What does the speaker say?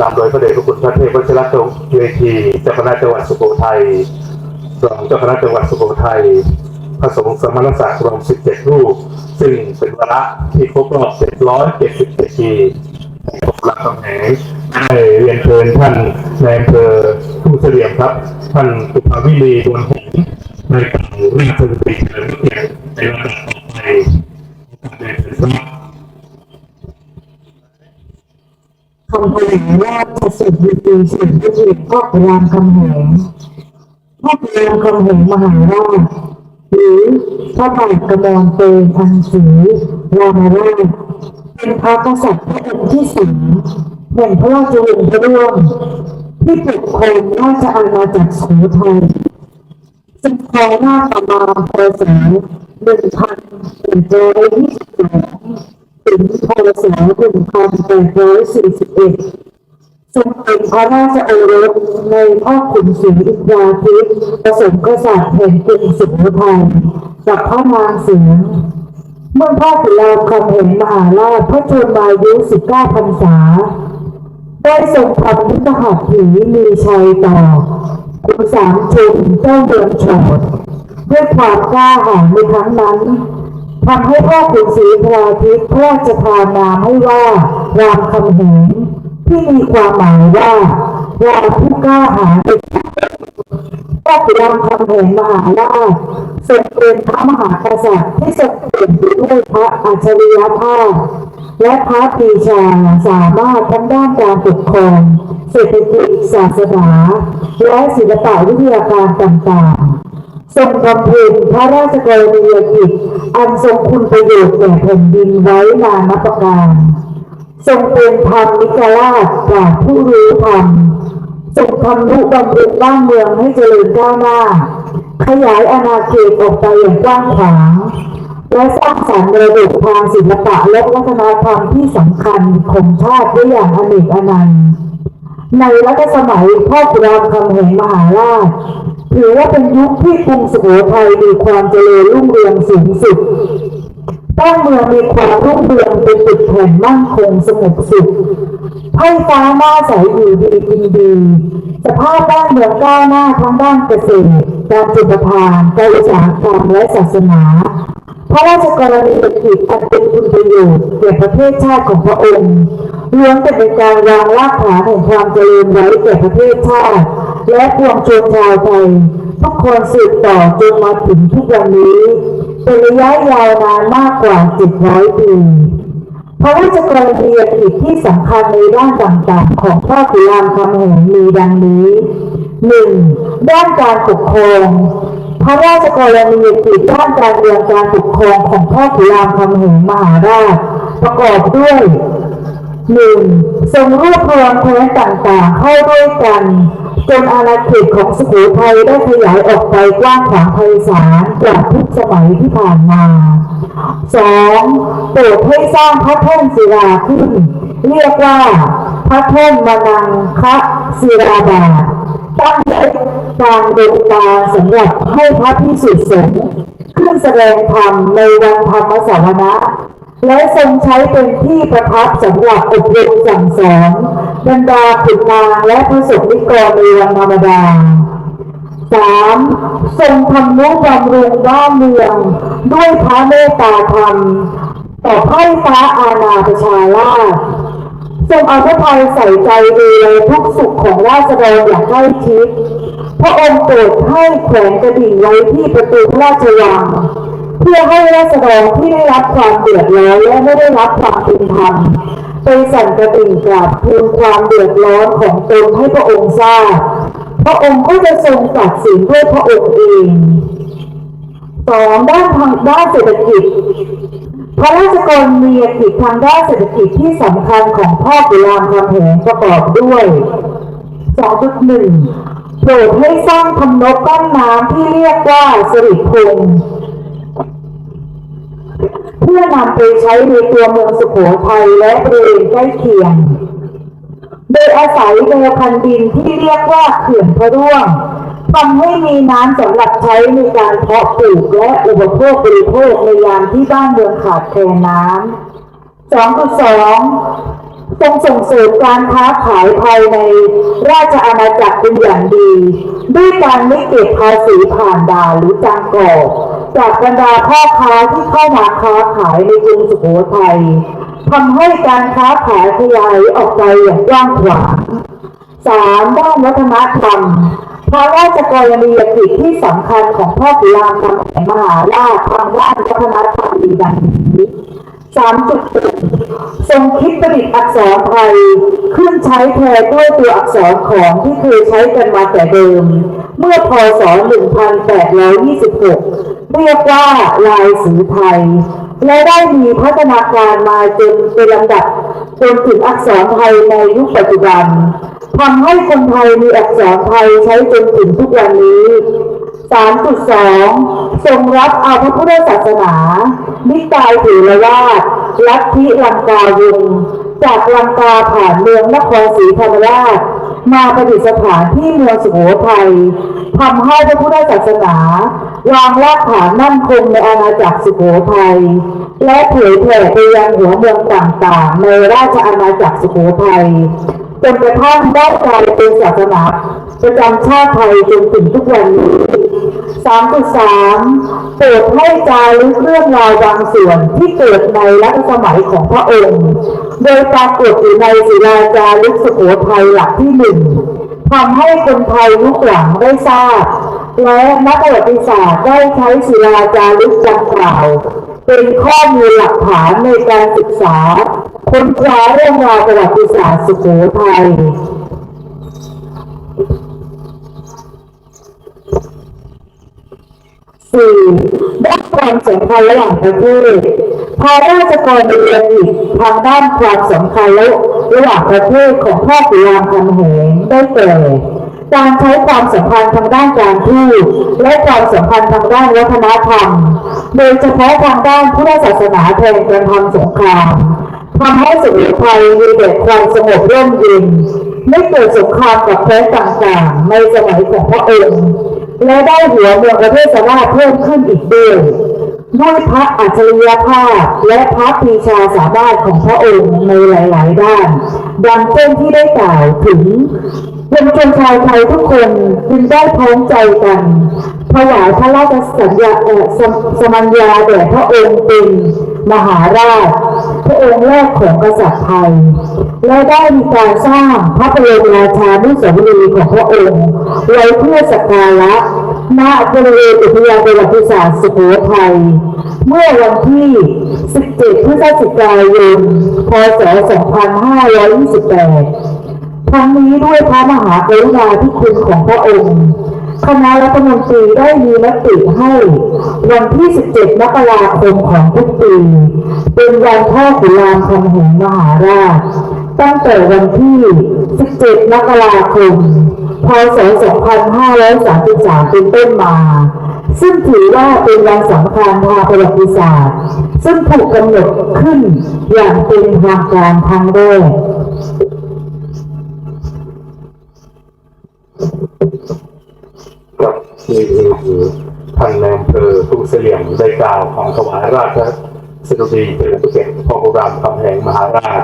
นำโดยพระเดชพระคุณพระเทพวชิรจงเวทีเจ้าคณะจังหวัดสุโขทัยรองเจ้าคณะจังหวัดสุโขทัยพระสงฆ์สมณศักดิ์รวม 17 รูป ซึ่งเป็นวาระที่ครบรอบ 777 ปีของรามคำแห่งได้เรียนเชิญท่านในอำเภอทุ่งเสลี่ยมครับ ท่านสุภาวิลีดวนหงส์ในกาวราชดำริเฉลิมพระเกียรติในลำดับต่อไปในเชิญครับ คำแถลงราชสุดดีเสียงพระเอกพ่อรามคำแหงพ่อรามคำแหงมหาราชหรือพระบาทกระมรเตงอังสีรามราชเป็นพระกษัตริย์พระองค์ที่สามแห่งพระราชวงศ์พระร่วงที่ปกครองราชอาณาจักรสุโขทัยซึ่งครองราชประมาณพศหนึ่งพันหนึ่งร้อยยี่สิบสองถึงพศหนึ่งพันแปดร้อยสี่สิบเอ็ด ทรงเป็นพระราชโอรสในพ่อขุนศรีอินทราทิตย์ผสมกษัตริย์แห่งกรุงสุโขทัยกับพระนางเสียงเมื่อพ่อขุนรามคำแหงมหาราชพระชนมายุ19พรรษา ได้ทรงทำยุทธหัตถีมีชัยต่อขุนสามชุมเจ้าเดือนโฉดด้วยความกล้าหาญในครั้งนั้นทำให้พ่อขุนศรีพราทิตย์พระราชทานนามให้ว่ารามคำแหง ที่มีความหมายว่าราผู้กล้าหาญพ่อขุนรามคำแหงมหาราชทรงเป็นพระมหากษัตริย์ที่ทรงเปลี่ยนด้วยพระอัจฉริยภาพ และพระปีชาสามารถทั้งด้านการปกครองเศรษฐกิจศาสนา และศิลปะวิทยาการต่างๆ ทรงบำเพ็ญพระราชกรณียกิจอันทรงคุณประโยชน์แก่แผ่นดินไว้นานนับประการ ทรงเป็นธรรมนิกราชปราชผู้รู้ธรรมทรงทำนุบำรุงบ้านเมืองให้เจริญก้าวหน้า ขยายอาณาเขตออกไปอย่างกว้างขวางและสร้างสรรค์ระบบทางศิลปะและวัฒนธรรมที่สำคัญของชาติได้อย่างอเนกอนันต์ในรัชสมัยพ่อขุนรามคำแหงมหาราชถือว่าเป็นยุคที่กรุงสุโขทัยมีความเจริญรุ่งเรืองสูงสุด บ้านเมืองมีความรุ่งเรืองเป็นตึกแผ่นมั่นคงสงบสุขไพ่ฟ้าหน้าใสอยู่ดีกินดีสภาพบ้านเมืองก้าวหน้าทั้งด้านเกษตรการจุลทานการอุตสาหกรรมและศาสนาพระราชกรณียกิจอันเป็นคุณประโยชน์แก่ประเทศชาติของพระองค์ล้วนแต่เป็นการวางรากฐานแห่งความเจริญไว้แก่ประเทศชาติ และปวงชนชาวไทยทุกคนสืบต่อจนมาถึงทุกวันนี้ เป็นระยะยาวนานมากกว่า700ปีพระราชกรณียกิจที่สำคัญในด้านต่างๆของพ่อขุนรามคำแหงมีดังนี้ 1. ด้านการปกครองพระราชกรณียกิจด้านการเมืองการปกครองของพ่อขุนรามคำแหงมหาราช ประกอบด้วยหนึ่งทรงรวบรวมแคว้นต่างๆเข้าด้วยกัน จนอาณาเขตของสุโขทัยได้ขยายออกไปกว้างขวางไพศาลกว่าทุกสมัยที่ผ่านมาสองโปรดให้สร้างพระแท่นศิลาขึ้น เรียกว่าพระแท่นมนังคะศิลาบาตั้งไว้กลางดวงตาสำหรับให้พระพิสุทธิ์สงฆ์ขึ้นแสดงธรรมในวันธรรมสวนะและทรงใช้เป็นที่ประทับสำหรับอบรมสั่งสอน บรรดาขุนนางและพระสงฆ์นิกรในวันธรรมดาสามทรงทำนุบำรุงบ้านเมือง ด้วยพระเมตตาธรรมต่อไพร่ฟ้าอาณาประชาราษฎร์ทรงเอาพระทัยใส่ใจดูแลทุกสุขของราษฎรอย่างใกล้ชิดพระองค์โปรดให้แขวนกระดิ่งไว้ที่ประตูระราชวัง เพื่อให้ราษฎรที่ได้รับความเดือดร้อนและไม่ได้รับความเป็นธรรม ไปสั่นกระดิ่งกราบทูลความเดือดร้อนของตนให้พระองค์ทราบ พระองค์ก็จะทรงตัดสินด้วยพระองค์เองสองด้านทางด้านเศรษฐกิจพระราชกรณียกิจทางด้านเศรษฐกิจที่สำคัญของพ่อขุนรามคำแหงประกอบด้วย 2.1โปรดให้สร้างทำนบกั้นน้ำที่เรียกว่าสิริพงษ์ พื่อนำไปใช้ในตัวเมืองสุโขทัยและบริเวณใกล้เคียง โดยอาศัยแนวคันดินที่เรียกว่าเขื่อนพระร่วงทำให้มีน้ำสำหรับใช้ในการเพาะปลูกและอุปโภคบริโภคในยามที่บ้านเมืองขาดแคลนน้ำ 2.2 ทรงส่งเสริมการค้าขายภายในราชอาณาจักรเป็นอย่างดี ด้วยการไม่เก็บภาษีผ่านด่านหรือจางกอก จากบรรดาพ่อค้าที่เข้ามาค้าขายในกรุงสุโขทัยทำให้การค้าขายขยายออกไปอย่างกว้างขวางสามด้านวัฒนธรรมพระราชกรณียกิจที่สำคัญของพ่อขุนรามคำแหงมหาราชทางด้านวัฒนธรรมมีดังนี้สามจุดทรงคิดประดิษฐ์อักษรไทย ขึ้นใช้แทนด้วยตัวอักษรของที่เคยใช้กันมาแต่เดิม เมื่อพศ 1826 เรียกว่าลายสีไทย และได้มีพัฒนาการมาจนเป็นลำดับจนถึงอักษรไทยในยุคปัจจุบันทำให้คนไทยมีอักษรไทยใช้จนถึงทุกวันนี้ 3.2 ทรงรับเอาพระพุทธศาสนา นิกายเถรวาทลัทธิลังกาวงจากลังกาผ่านเมืองนครศรีธรรมราช มาประดิษฐานที่เมืองสุโขทัยทำให้พระพุทธศาสนาวางรากฐานมั่นคงในอาณาจักรสุโขทัยและเผยแผ่ไปยังหัวเมืองต่างๆ ในราชอาณาจักรสุโขทัยจนกระทั่งได้กลายเป็นศาสนาประจำชาติไทยจนถึงทุกวันนี้3.3 โปรดให้จารึกเรื่องราวบางส่วนที่เกิดในรัชสมัยของพระองค์ โดยปรากฏอยู่ในศิลาจารึกสุโขทัยหลักที่หนึ่งทำให้คนไทยยุคหลังได้ทราบ และนักประวัติศาสตร์ได้ใช้ศิลาจารึกดังกล่าว เป็นข้อมูลหลักฐานในการศึกษา ค้นคว้าเรื่องราวประวัติศาสตร์สุโขทัย สี่ด้านความสัมพันธ์ระหว่างประเทศพระราชกรณียกิทางด้านความสัมพันธ์ระหว่างประเทศของพ่อขุนรามคำแหงได้แก่การใช้ความสัมพันธ์ทางด้านการทูตและความสัมพันธ์ทางด้านวัฒนธรรม โดยเฉพาะทางด้านพุทธศาสนาแทนการทำสงครามทำให้สุขทัยมีแต่ความสงบร่มเย็นไม่เกิดสงครามกับแคว้ต่างๆ ในสมัยของพระองค์ และได้หัวเมืองประเทศสราชเพิ่มขึ้นอีกด้วยด้วยพระอัจฉริยภาพและพระปีชาสามารถของพระองค์ในหลาย ๆ ด้าน ดังเช่นที่ได้กล่าวถึงปวงชนชาวไทยทุกคนจึงได้พร้อมใจกันถวายพระราชสัญญาเอ่อสมสมัญญาแด่พระองค์เป็นมหาราช พระองค์แรกของกษัตริย์ไทย และได้มีการสร้างพระบรมราชานุสาวรีย์ของพระองค์ ไว้เพื่อสักการะณบริเวณอุทยานประวัติศาสตร์สุโขทัย เมื่อวันที่ 17 พฤศจิกายน พศ 2528 ทั้งนี้ด้วยพระมหากรุณาธิคุณของพระองค์ คณะรัฐมนตรีได้มีมติให้ วันที่ 17 มกราคมของทุกปี เป็นวันพ่อขุนรามคำแหงมหาราช ตั้งแต่วันที่ 17 มกราคม พศ 2533 เป็นต้นมา ซึ่งถือว่าเป็นวันสำคัญทางประวัติศาสตร์ ซึ่งถูกกำหนดขึ้นอย่างเป็นทางการครั้งแรกกับนี่คือท่านในอำเภอทุ่งเสลี่ยมได้กล่าวของถวายราชสดุดีเป็นผู้เก็บพ่อขุนรามคำแหงมหาราช